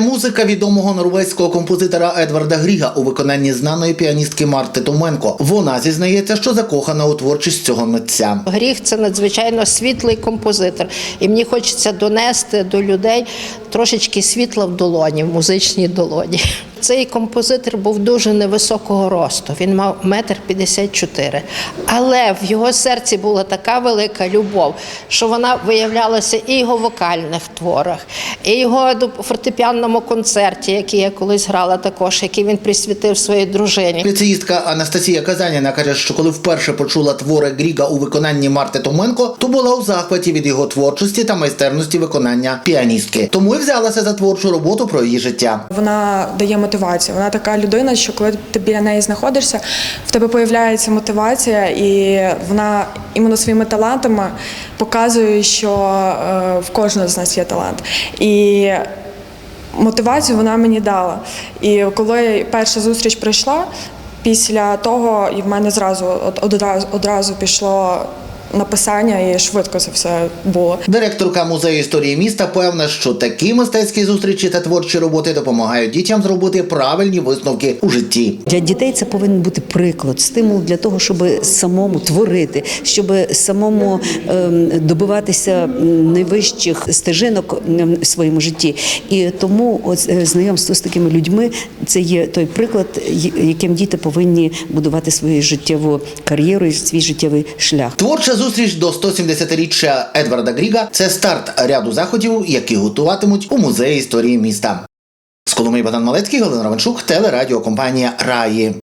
музика відомого норвезького композитора Едварда Гріга у виконанні знаної піаністки Марти Томенко. Вона зізнається, що закохана у творчість цього митця. Гріх це надзвичайно світлий композитор, і мені хочеться донести до людей трошечки світла в долоні, в музичній долоні. Цей композитор був дуже невисокого росту. Він мав метр п'ятдесят чотири. Але в його серці була така велика любов, що вона виявлялася і в його вокальних творах, і його фортепіанному концерті, який я колись грала також, який він присвятив своїй дружині. Ліцеїстка Анастасія Казаніна каже, що коли вперше почула твори Гріга у виконанні Марти Томенко, то була у захваті від його творчості та майстерності виконання піаністки. Тому і взялася за творчу роботу про її життя. Вона дає мотивацію. Вона така людина, що коли ти біля неї знаходишся, в тебе появляється мотивація, і вона іменно своїми талантами показує, що е, в кожного з нас є талант. І мотивацію вона мені дала. І коли перша зустріч пройшла, після того і в мене зразу одразу, одразу пішло написання, і швидко це все було. Директорка музею історії міста певна, що такі мистецькі зустрічі та творчі роботи допомагають дітям зробити правильні висновки у житті. Для дітей це повинен бути приклад, стимул для того, щоб самому творити, щоб самому ем, добиватися найвищих стежинок в своєму житті. І тому ось, е, знайомство з такими людьми це є той приклад, яким діти повинні будувати свою життєву кар'єру і свій життєвий шлях. Творча зустріч до 170-річчя Едварда Гріга це старт ряду заходів, які готуватимуть у музеї історії міста. З Коломиї Богдан Малецький, Галина Равенчук, телерадіокомпанія Раї.